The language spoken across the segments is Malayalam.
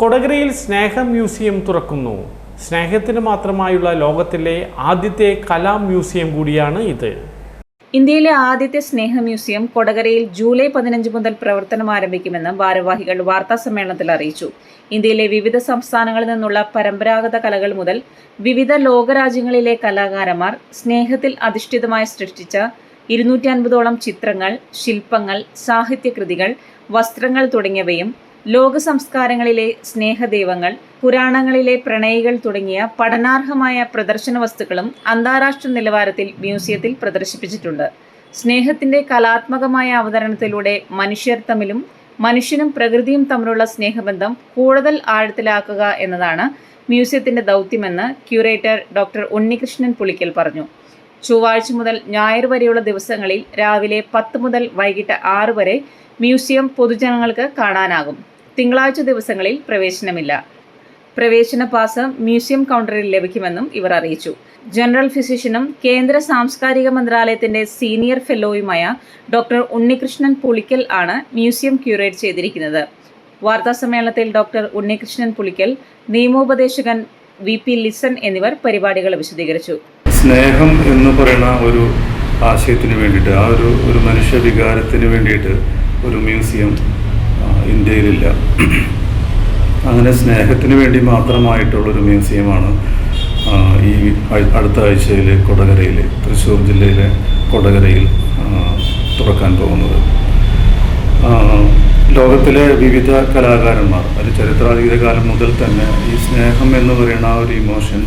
കൊടകരയിൽ സ്നേഹ മ്യൂസിയം തുറക്കുന്നു. സ്നേഹത്തിന് മാത്രമായുള്ള ലോകത്തിലെ ആദ്യത്തെ കലാ മ്യൂസിയം കൂടിയാണ് ഇത്. ഇന്ത്യയിലെ ആദ്യത്തെ സ്നേഹ മ്യൂസിയം കൊടകരയിൽ ജൂലൈ പതിനഞ്ച് മുതൽ പ്രവർത്തനം ആരംഭിക്കുമെന്ന് ഭാരവാഹികൾ വാർത്താ സമ്മേളനത്തിൽ അറിയിച്ചു. ഇന്ത്യയിലെ വിവിധ സംസ്ഥാനങ്ങളിൽ നിന്നുള്ള പരമ്പരാഗത കലകൾ മുതൽ വിവിധ ലോകരാജ്യങ്ങളിലെ കലാകാരന്മാർ സ്നേഹത്തിൽ അധിഷ്ഠിതമായി സൃഷ്ടിച്ച ഇരുന്നൂറ്റി അൻപതോളം ചിത്രങ്ങൾ ശില്പങ്ങൾ സാഹിത്യകൃതികൾ വസ്ത്രങ്ങൾ തുടങ്ങിയവയും ലോക സംസ്കാരങ്ങളിലെ സ്നേഹദൈവങ്ങൾ പുരാണങ്ങളിലെ പ്രണയികൾ തുടങ്ങിയ പഠനാർഹമായ പ്രദർശന വസ്തുക്കളും അന്താരാഷ്ട്ര നിലവാരത്തിൽ മ്യൂസിയത്തിൽ പ്രദർശിപ്പിച്ചിട്ടുണ്ട്. സ്നേഹത്തിന്റെ കലാത്മകമായ അവതരണത്തിലൂടെ മനുഷ്യർ തമ്മിലും മനുഷ്യനും പ്രകൃതിയും തമ്മിലുള്ള സ്നേഹബന്ധം കൂടുതൽ ആഴത്തിലാക്കുക എന്നതാണ് മ്യൂസിയത്തിന്റെ ദൗത്യമെന്ന് ക്യൂറേറ്റർ ഡോക്ടർ ഉണ്ണികൃഷ്ണൻ പുളിക്കൽ പറഞ്ഞു. ചൊവ്വാഴ്ച മുതൽ ഞായർ വരെയുള്ള ദിവസങ്ങളിൽ രാവിലെ പത്ത് മുതൽ വൈകിട്ട് ആറ് വരെ മ്യൂസിയം പൊതുജനങ്ങൾക്ക് കാണാനാകും. തിങ്കളാഴ്ച ദിവസങ്ങളിൽ പ്രവേശനമില്ല. പ്രവേശന പാസ് മ്യൂസിയം കൗണ്ടറിൽ ലഭിക്കുമെന്നും ഇവർ അറിയിച്ചു. ജനറൽ ഫിസിഷ്യനും കേന്ദ്ര സാംസ്കാരിക മന്ത്രാലയത്തിന്റെ സീനിയർ ഫെലോയുമായ ഡോക്ടർ ഉണ്ണികൃഷ്ണൻ പുളിക്കൽ ആണ് മ്യൂസിയം ക്യൂറേറ്റ് ചെയ്തിരിക്കുന്നത്. വാർത്താ സമ്മേളനത്തിൽ ഡോക്ടർ ഉണ്ണികൃഷ്ണൻ പുളിക്കൽ നിയമോപദേശകൻ വി പി ലിസൺ എന്നിവർ പരിപാടികൾ വിശദീകരിച്ചു. സ്നേഹം എന്ന് പറയുന്ന ഒരു ആശയത്തിന് വേണ്ടിയിട്ട് ആ ഒരു ഒരു മനുഷ്യ വികാരത്തിന് വേണ്ടിയിട്ട് ഒരു മ്യൂസിയം ഇന്ത്യയിലില്ല. അങ്ങനെ സ്നേഹത്തിന് വേണ്ടി മാത്രമായിട്ടുള്ളൊരു മ്യൂസിയമാണ് ഈ അടുത്ത ആഴ്ചയിൽ കൊടകരയിൽ തൃശ്ശൂർ ജില്ലയിലെ കൊടകരയിൽ തുറക്കാൻ പോകുന്നത്. ലോകത്തിലെ വിവിധ കലാകാരന്മാർ അത് ചരിത്രാതീത കാലം മുതൽ തന്നെ ഈ സ്നേഹം എന്ന് പറയുന്ന ആ ഒരു ഇമോഷൻ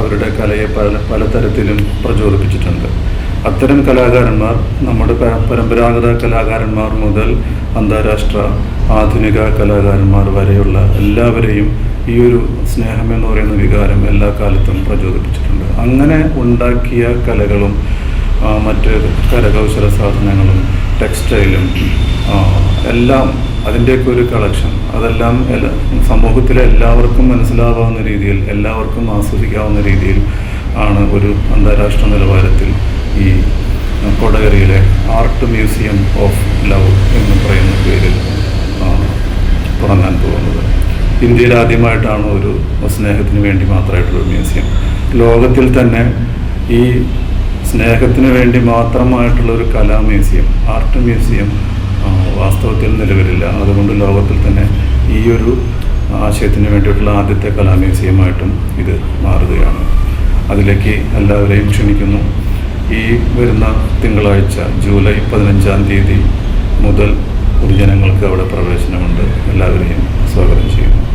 അവരുടെ കലയെ പല പലതരത്തിലും പ്രചോദിപ്പിച്ചിട്ടുണ്ട്. അത്തരം കലാകാരന്മാർ നമ്മുടെ പരമ്പരാഗത കലാകാരന്മാർ മുതൽ അന്താരാഷ്ട്ര ആധുനിക കലാകാരന്മാർ വരെയുള്ള എല്ലാവരെയും ഈ ഒരു സ്നേഹം എന്ന് പറയുന്ന വികാരം എല്ലാ കാലത്തും പ്രചോദിപ്പിച്ചിട്ടുണ്ട്. അങ്ങനെ ഉണ്ടാക്കിയ കലകളും മറ്റ് കരകൗശല സാധനങ്ങളും ടെക്സ്റ്റൈലും എല്ലാം അതിന്റെയൊക്കെ ഒരു കളക്ഷൻ. അതെല്ലാം സമൂഹത്തിലെ എല്ലാവർക്കും മനസ്സിലാവാവുന്ന രീതിയിൽ എല്ലാവർക്കും ആസ്വദിക്കാവുന്ന രീതിയിൽ ആണ് ഒരു അന്താരാഷ്ട്ര നിലവാരത്തിൽ ഈ കൊടകരയിലെ ആർട്ട് മ്യൂസിയം ഓഫ് ലവ് എന്ന് പറയുന്ന പേരിൽ തുടങ്ങാൻ പോകുന്നത്. ഇന്ത്യയിൽ ആദ്യമായിട്ടാണ് ഒരു സ്നേഹത്തിന് വേണ്ടി മാത്രമായിട്ടുള്ള മ്യൂസിയം ലോകത്തിൽ തന്നെ ഈ സ്നേഹത്തിന് വേണ്ടി മാത്രമായിട്ടുള്ള ഒരു കലാ മ്യൂസിയം ആർട്ട് മ്യൂസിയം വാസ്തവത്തിൽ നിലവിലില്ല. അതുകൊണ്ട് ലോകത്തിൽ തന്നെ ഈ ഒരു ആശയത്തിന് വേണ്ടിയിട്ടുള്ള ആദ്യത്തെ കലാ മ്യൂസിയമായിട്ടും ഇത് മാറുകയാണ്. അതിലേക്ക് എല്ലാവരെയും ക്ഷണിക്കുന്നു. ഈ വരുന്ന തിങ്കളാഴ്ച ജൂലൈ പതിനഞ്ചാം തീയതി മുതൽ പൊതുജനങ്ങൾക്ക് അവിടെ പ്രവേശനമുണ്ട്. എല്ലാവരെയും സ്വാഗതം ചെയ്യുന്നു.